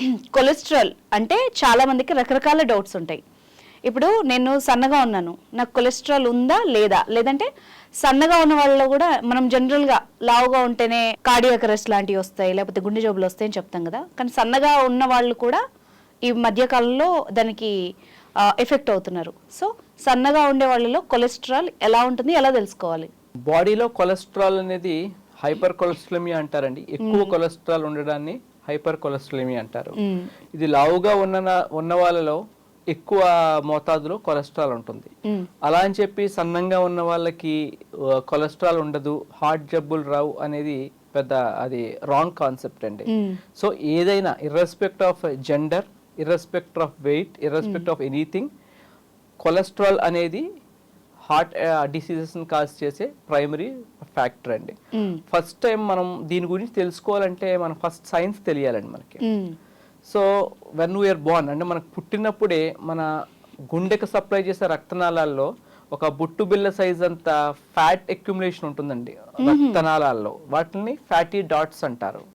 Cholesterol అంటే చాలా మందికి రకరకాల డౌట్స్ ఉంటాయి. ఇప్పుడు నేను సన్నగా ఉన్నాను. నాకు కొలెస్ట్రాల్ ఉందా లేదా? లేదంటే సన్నగా ఉన్న వాళ్ళలో కూడా మనం జనరల్గా లావుగా ఉంటేనే కార్డియాక్ అరెస్ట్ లాంటివి వస్తాయి లేకపోతే గుండె జబ్బులు వస్తాయని చెప్తాం కదా. కానీ సన్నగా ఉన్న వాళ్ళు కూడా ఈ మధ్యకాలంలో దానికి ఎఫెక్ట్ అవుతున్నారు. సో సన్నగా ఉండే వాళ్ళలో కొలెస్ట్రాల్ ఎలా ఉంటుంది? ఎలా తెలుసుకోవాలి? బాడీలో కొలెస్ట్రాల్ అనేది హైపర్ కొలెస్ట్రమీ అంటారండి. ఎక్కువ కొలెస్ట్రాల్ ఉండడాన్ని హైపర్ కొలెస్ట్రమీ అంటారు. ఇది లావుగా ఉన్న ఉన్న వాళ్ళలో ఎక్కువ మోతాదులో కొలెస్ట్రాల్ ఉంటుంది. అలా అని చెప్పి సన్నంగా ఉన్న వాళ్ళకి కొలెస్ట్రాల్ ఉండదు హార్ట్ జబ్బులు రావు అనేది పెద్ద అది రాంగ్ కాన్సెప్ట్ అండి. సో ఏదైనా irrespective of gender irrespective of weight irrespective of anything cholesterol అనేది హార్ట్ డిసీజెస్ని కాజ్ చేసే ప్రైమరీ ఫ్యాక్టర్ అండి. ఫస్ట్ టైం మనం దీని గురించి తెలుసుకోవాలంటే మనం ఫస్ట్ సైన్స్ తెలియాలండి మనకి. సో వెన్ వీఆర్ బోర్న్ అంటే మనకు పుట్టినప్పుడే మన గుండెకు సప్లై చేసే రక్తనాళాల్లో ఒక బుట్టు బిళ్ళ సైజ్ అంత ఫ్యాట్ అక్యుములేషన్ ఉంటుందండి రక్తనాళాల్లో. వాటిని ఫ్యాటీ డాట్స్ అంటారు.